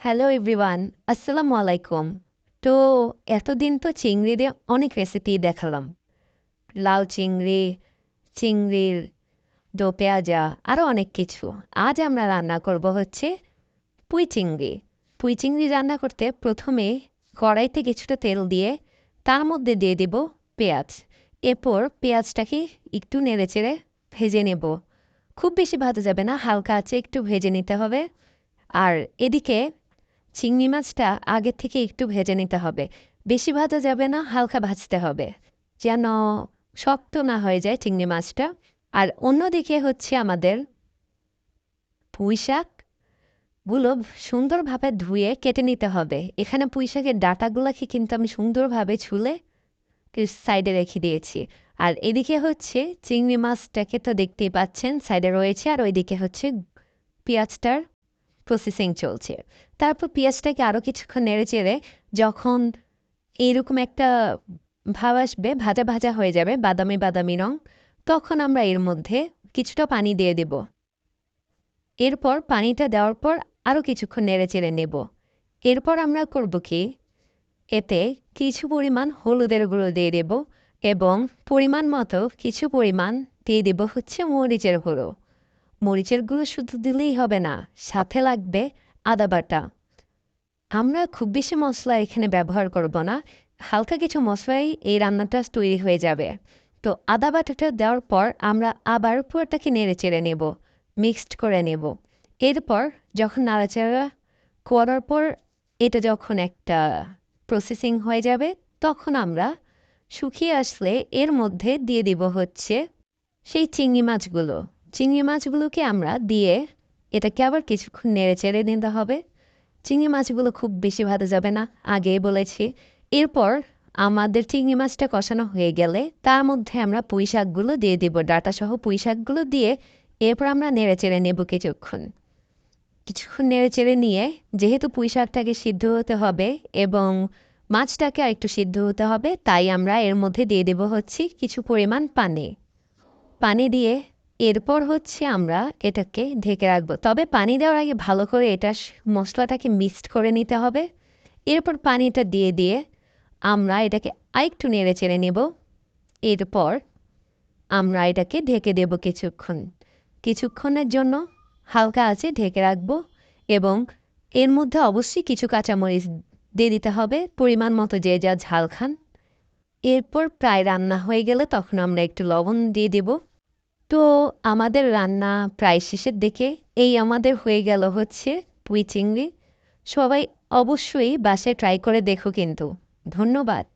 Hello everyone আসসালামু আলাইকুম তো, এতদিন তো চিংড়ি অনেক রেসিপি দেখালাম। লাউ চিংড়ি, চিংড়ির দো পেঁয়াজা আরও অনেক কিছু। আজ আমরা রান্না করব হচ্ছে পুঁই চিংড়ি। পুঁই চিংড়ি রান্না করতে প্রথমে কড়াইতে কিছুটা তেল দিয়ে তার মধ্যে দিয়ে দেব পেঁয়াজ। এরপর পেঁয়াজটাকে একটু নেড়ে চেড়ে ভেজে নেব। খুব বেশি ভাজা যাবে না, হালকা আছে, একটু ভেজে নিতে হবে। আর এদিকে চিংড়ি মাছটা আগের থেকে একটু ভেজে নিতে হবে। বেশি ভাজা যাবে না, হালকা ভাজতে হবে। যেন শক্ত না হয়ে যায় চিংড়ি মাছটা। আর অন্যদিকে হচ্ছে আমাদের পুঁই শাকগুলো সুন্দরভাবে ধুয়ে কেটে নিতে হবে। এখানে পুঁইশাকের ডাটাগুলোকে কিন্তু আমি সুন্দরভাবে ছুলে সাইডে রেখে দিয়েছি। আর এদিকে হচ্ছে চিংড়ি মাছটাকে তো দেখতেই পাচ্ছেন, সাইডে রয়েছে। আর ওইদিকে হচ্ছে পেঁয়াজটার প্রসেসিং চলছে। তারপর পেঁয়াজটাকে আরও কিছুক্ষণ নেড়ে চেড়ে যখন এইরকম একটা ভাব আসবে, ভাজা ভাজা হয়ে যাবে, বাদামি বাদামি রং, তখন আমরা এর মধ্যে কিছুটা পানি দিয়ে দেব। এরপর পানিটা দেওয়ার পর আরও কিছুক্ষণ নেড়ে চেড়ে নেব। এরপর আমরা করব কি? এতে কিছু পরিমাণ হলুদের গুঁড়ো দিয়ে দেব এবং পরিমাণ মতো কিছু পরিমাণ দিয়ে দেব হচ্ছে মরিচের গুঁড়ো। মরিচের গুঁড়ো শুধু দিলেই হবে না, সাথে লাগবে আদা বাটা। আমরা খুব বেশি মশলা এখানে ব্যবহার করব না, হালকা কিছু মশলাই এই রান্নাটা তৈরি হয়ে যাবে। তো আদা বাটাটা দেওয়ার পর আমরা আবার পুরোটাকে নেড়ে চেড়ে নেব, মিক্সড করে নেব। এরপর যখন নাড়াচাড়া করার পর এটা যখন একটা প্রসেসিং হয়ে যাবে, তখন আমরা শুকিয়ে আসলে এর মধ্যে দিয়ে দিব হচ্ছে সেই চিংড়ি মাছগুলো। চিংড়ি মাছগুলোকে আমরা দিয়ে এটাকে আবার কিছুক্ষণ নেড়ে চেড়ে নিতে হবে। চিংড়ি মাছগুলো খুব বেশি ভাজা যাবে না আগেই বলেছি। এরপর আমাদের চিংড়ি মাছটা কষানো হয়ে গেলে তার মধ্যে আমরা পুঁই শাকগুলো দিয়ে দেব, ডাটাসহ পুঁই শাকগুলো দিয়ে এরপর আমরা নেড়ে চেড়ে নেব কিছুক্ষণ। কিছুক্ষণ নেড়ে চেড়ে নিয়ে যেহেতু পুঁই শাকটাকে সিদ্ধ হতে হবে এবং মাছটাকে আর একটু সিদ্ধ হতে হবে, তাই আমরা এর মধ্যে দিয়ে দেব হচ্ছে কিছু পরিমাণ পানি। পানি দিয়ে এরপর হচ্ছে আমরা এটাকে ঢেকে রাখব। তবে পানি দেওয়ার আগে ভালো করে এটা মশলাটাকে মিক্সড করে নিতে হবে। এরপর পানিটা দিয়ে দিয়ে আমরা এটাকে আরেকটু নেড়ে চেড়ে নেব। এরপর আমরা এটাকে ঢেকে দেব কিছুক্ষণ। কিছুক্ষণের জন্য হালকা আছে ঢেকে রাখব এবং এর মধ্যে অবশ্যই কিছু কাঁচামরিচ দিয়ে দিতে হবে, পরিমাণ মতো যে যা ঝাল খান। এরপর প্রায় রান্না হয়ে গেলে তখন আমরা একটু লবণ দিয়ে দেব। তো আমাদের রান্না প্রায় শেষের দিকে। এই আমাদের হয়ে গেল হচ্ছে পুঁই চিংড়ি। সবাই অবশ্যই বাসে ট্রাই করে দেখো কিন্তু। ধন্যবাদ।